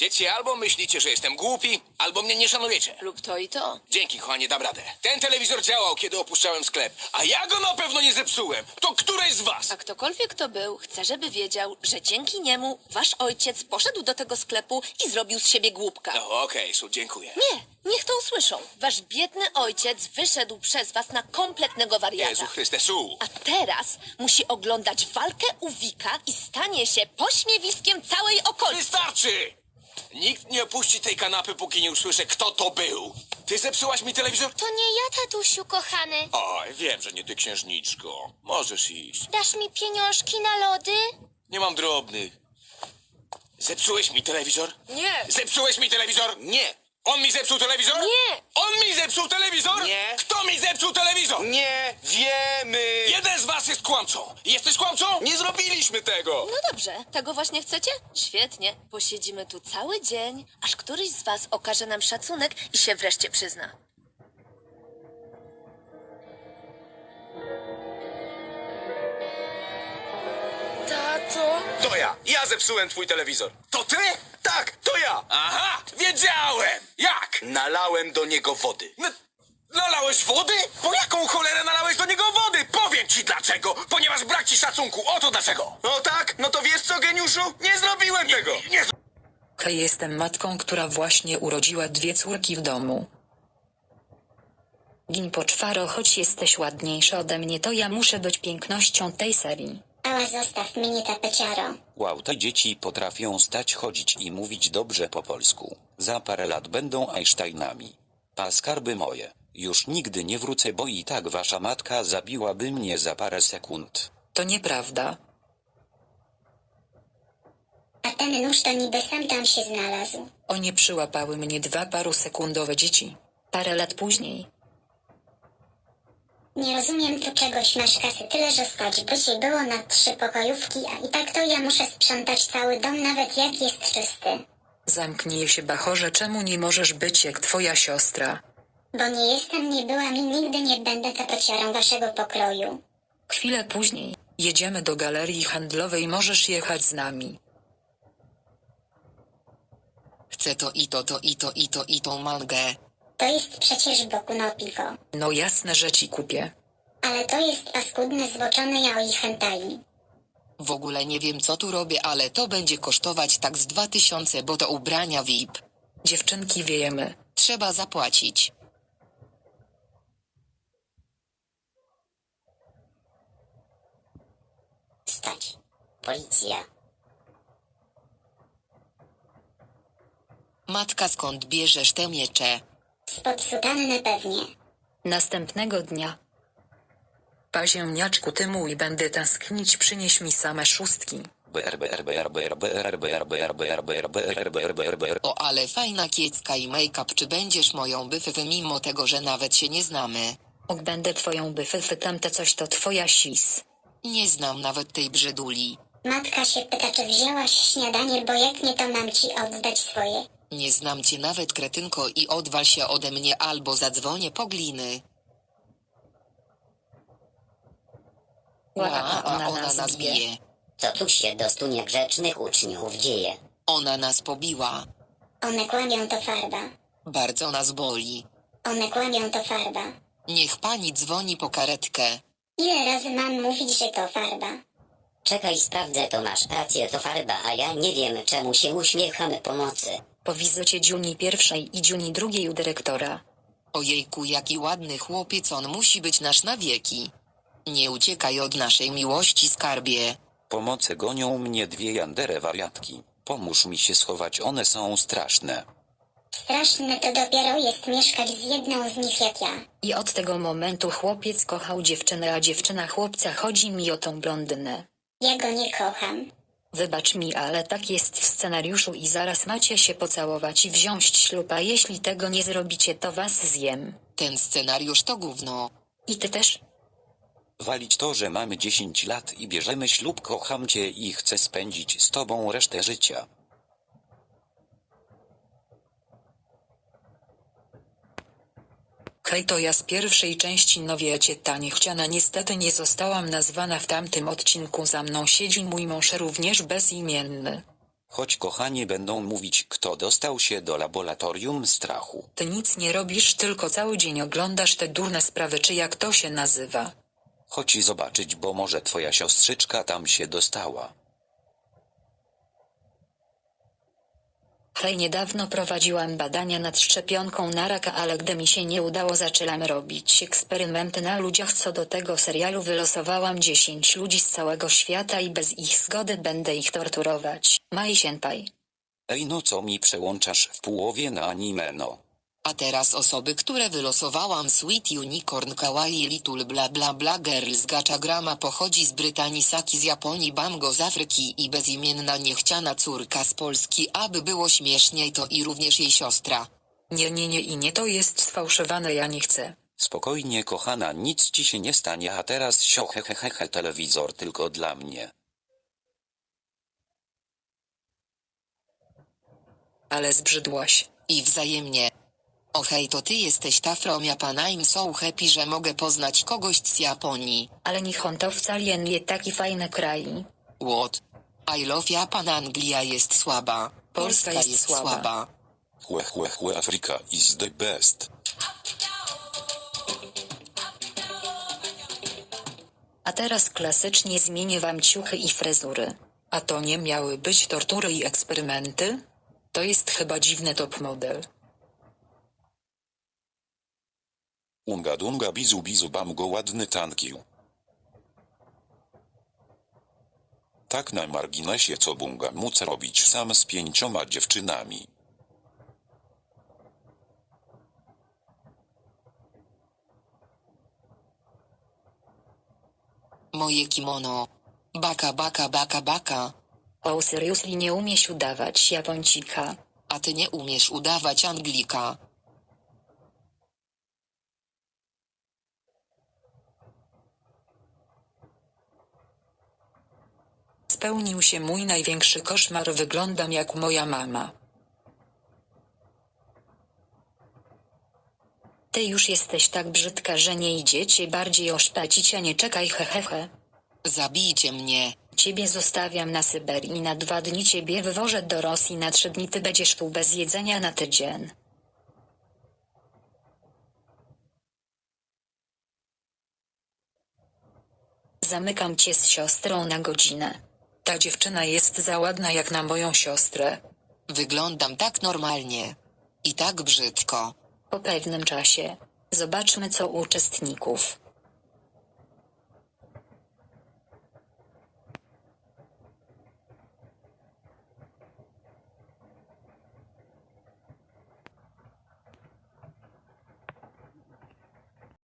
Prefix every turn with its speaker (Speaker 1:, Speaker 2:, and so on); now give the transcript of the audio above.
Speaker 1: Dzieci, albo myślicie, że jestem głupi, albo mnie nie szanujecie.
Speaker 2: Lub to i to.
Speaker 1: Dzięki, kochanie, dam radę. Ten telewizor działał, kiedy opuszczałem sklep, a ja go na pewno nie zepsułem. To któreś z was?
Speaker 2: A ktokolwiek to był, chcę, żeby wiedział, że dzięki niemu wasz ojciec poszedł do tego sklepu i zrobił z siebie głupka.
Speaker 1: No, okej, Su, dziękuję.
Speaker 2: Nie, niech to usłyszą. Wasz biedny ojciec wyszedł przez was na kompletnego wariata.
Speaker 1: Jezu Chryste, Su.
Speaker 2: A teraz musi oglądać walkę u Wika i stanie się pośmiewiskiem całej okolicy.
Speaker 1: Wystarczy! Nikt nie opuści tej kanapy, póki nie usłyszę, kto to był. Ty zepsułaś mi telewizor?
Speaker 3: To nie ja, tatusiu kochany.
Speaker 1: Oj, wiem, że nie ty, księżniczko. Możesz iść.
Speaker 3: Dasz mi pieniążki na lody?
Speaker 1: Nie mam drobnych. Zepsułeś mi telewizor?
Speaker 2: Nie.
Speaker 1: Zepsułeś mi telewizor? Nie. On mi zepsuł telewizor?
Speaker 2: Nie.
Speaker 1: On mi zepsuł telewizor?
Speaker 4: Nie.
Speaker 1: Kto mi zepsuł telewizor?
Speaker 4: Nie wiemy!
Speaker 1: Jeden z was jest kłamcą. Jesteś kłamcą?
Speaker 4: Nie zrobiliśmy tego!
Speaker 2: No dobrze, tego właśnie chcecie? Świetnie. Posiedzimy tu cały dzień, aż któryś z was okaże nam szacunek i się wreszcie przyzna. Tato?
Speaker 4: To ja! Ja zepsułem twój telewizor!
Speaker 1: To ty?
Speaker 4: Tak, to ja!
Speaker 1: Aha, wiedziałem. Jak?
Speaker 4: Nalałem do niego wody.
Speaker 1: N- nalałeś wody? Po jaką cholerę nalałeś do niego wody? Powiem ci dlaczego. Ponieważ brak ci szacunku. Oto dlaczego.
Speaker 4: No tak? No to wiesz co, geniuszu? Nie zrobiłem tego!
Speaker 1: Nie
Speaker 5: Hej, jestem matką, która właśnie urodziła dwie córki w domu. Gin poczwaro, choć jesteś ładniejsza ode mnie, to ja muszę być pięknością tej serii.
Speaker 6: Ała, zostaw mnie tapeciaro.
Speaker 7: Wow, te dzieci potrafią stać, chodzić i mówić dobrze po polsku. Za parę lat będą Einsteinami. A skarby moje. Już nigdy nie wrócę, bo i tak wasza matka zabiłaby mnie za parę sekund.
Speaker 5: To nieprawda.
Speaker 6: A ten nóż to niby sam tam się znalazł.
Speaker 5: Oni przyłapały mnie dwa parusekundowe dzieci. Parę lat później.
Speaker 6: Nie rozumiem tu czegoś, masz kasy tyle, że stać by się było na trzy pokojówki, a i tak to ja muszę sprzątać cały dom, nawet jak jest czysty.
Speaker 5: Zamknij się, bachorze, czemu nie możesz być jak twoja siostra?
Speaker 6: Bo nie jestem, nie byłam i nigdy nie będę tapeciarą waszego pokroju.
Speaker 5: Chwilę później. Jedziemy do galerii handlowej, możesz jechać z nami.
Speaker 8: Chcę to i to, to i to i to i tą mangę.
Speaker 6: To jest przecież Boku no Pico.
Speaker 5: No jasne, że ci kupię.
Speaker 6: Ale to jest paskudne zboczone yaoi hentai.
Speaker 8: W ogóle nie wiem co tu robię, ale to będzie kosztować tak z 2000, bo to ubrania VIP.
Speaker 5: Dziewczynki wiejemy.
Speaker 8: Trzeba zapłacić.
Speaker 6: Stać. Policja.
Speaker 8: Matka skąd bierzesz te miecze?
Speaker 6: Spod sutannę pewnie.
Speaker 5: Następnego dnia. Paziemniaczku ty mój będę tęsknić przynieś mi same szóstki.
Speaker 8: O ale fajna kiecka i make-up czy będziesz moją byfy mimo tego, że nawet się nie znamy.
Speaker 5: Och będę twoją byfy tamte coś to twoja sis.
Speaker 8: Nie znam nawet tej brzyduli.
Speaker 6: Matka się pyta, czy wzięłaś śniadanie, bo jak nie to mam ci oddać swoje.
Speaker 8: Nie znam cię nawet kretynko i odwal się ode mnie albo zadzwonię po gliny.
Speaker 5: Ła, a ona,
Speaker 8: ona
Speaker 5: nas
Speaker 8: nas
Speaker 5: bije.
Speaker 8: bije.
Speaker 9: Co tu się do stu niegrzecznych uczniów dzieje?
Speaker 8: Ona nas pobiła.
Speaker 6: One kłamią, to farba.
Speaker 8: Bardzo nas boli.
Speaker 6: One kłamią, to farba.
Speaker 8: Niech pani dzwoni po karetkę.
Speaker 6: Ile razy mam mówić, że to farba?
Speaker 9: Czekaj, sprawdzę, to masz rację, to farba, a ja nie wiem, czemu się uśmiechamy pomocy.
Speaker 5: Po wizycie Dziuni pierwszej i Dziuni drugiej u dyrektora.
Speaker 8: Ojejku, jaki ładny chłopiec, on musi być nasz na wieki. Nie uciekaj od naszej miłości, skarbie.
Speaker 7: Pomocy gonią mnie dwie jandere wariatki. Pomóż mi się schować, one są straszne.
Speaker 6: Straszne to dopiero jest mieszkać z jedną z nich jak ja.
Speaker 5: I od tego momentu chłopiec kochał dziewczynę, a dziewczyna chłopca chodzi mi o tą blondynę.
Speaker 6: Ja go nie kocham.
Speaker 5: Wybacz mi, ale tak jest w scenariuszu i zaraz macie się pocałować i wziąć ślub, a jeśli tego nie zrobicie, to was zjem.
Speaker 8: Ten scenariusz to gówno.
Speaker 5: I ty też?
Speaker 7: Walić to, że mamy 10 lat i bierzemy ślub, kocham cię i chcę spędzić z tobą resztę życia.
Speaker 5: To ja z pierwszej części no wiecie, ta niechciana niestety nie zostałam nazwana w tamtym odcinku za mną siedzi mój mąż również bezimienny.
Speaker 7: Choć kochanie będą mówić kto dostał się do laboratorium strachu.
Speaker 5: Ty nic nie robisz, tylko cały dzień oglądasz te durne sprawy, czy jak to się nazywa.
Speaker 7: Chodź zobaczyć, bo może twoja siostrzyczka tam się dostała.
Speaker 5: Hej, niedawno prowadziłam badania nad szczepionką na raka, ale gdy mi się nie udało, zaczęłam robić eksperymenty na ludziach. Co do tego serialu wylosowałam 10 ludzi z całego świata i bez ich zgody będę ich torturować. Mai senpai.
Speaker 7: Ej no co mi przełączasz w połowie na anime no.
Speaker 8: A teraz osoby, które wylosowałam Sweet Unicorn Kawaii Little bla bla bla girl z Gachagrama pochodzi z Brytanii Saki z Japonii Bamgo z Afryki i bezimienna niechciana córka z Polski aby było śmieszniej to i również jej siostra.
Speaker 5: Nie, nie, nie i nie to jest sfałszowane, ja nie chcę.
Speaker 7: Spokojnie kochana, nic ci się nie stanie, a teraz sio he he he he telewizor tylko dla mnie.
Speaker 5: Ale zbrzydłaś.
Speaker 8: I wzajemnie. O hej to ty jesteś ta from Japan I'm so happy że mogę poznać kogoś z Japonii.
Speaker 5: Ale Nihon to wcale nie taki fajny kraj.
Speaker 8: What? I love Japan Anglia jest słaba.
Speaker 5: Polska jest słaba.
Speaker 7: Chłe chłe chłe Afryka is the best.
Speaker 5: A teraz klasycznie zmienię wam ciuchy i fryzury. A to nie miały być tortury i eksperymenty? To jest chyba dziwny top model.
Speaker 7: Unga dunga bizu bizu bamgo ładny tankił. Tak na marginesie co bunga móc robić sam z pięcioma dziewczynami.
Speaker 8: Moje kimono. Baka baka baka baka.
Speaker 5: O seriously nie umiesz udawać Japończyka.
Speaker 8: A ty nie umiesz udawać Anglika.
Speaker 5: Spełnił się mój największy koszmar, wyglądam jak moja mama. Ty już jesteś tak brzydka, że nie idziecie bardziej oszpacić, a nie czekaj hehehe.
Speaker 8: Zabijcie mnie.
Speaker 5: Ciebie zostawiam na Syberii na dwa dni, ciebie wywożę do Rosji na trzy dni, ty będziesz tu bez jedzenia na tydzień. Zamykam cię z siostrą na godzinę. Ta dziewczyna jest za ładna jak na moją siostrę.
Speaker 8: Wyglądam tak normalnie. I tak brzydko.
Speaker 5: Po pewnym czasie. Zobaczmy co uczestników.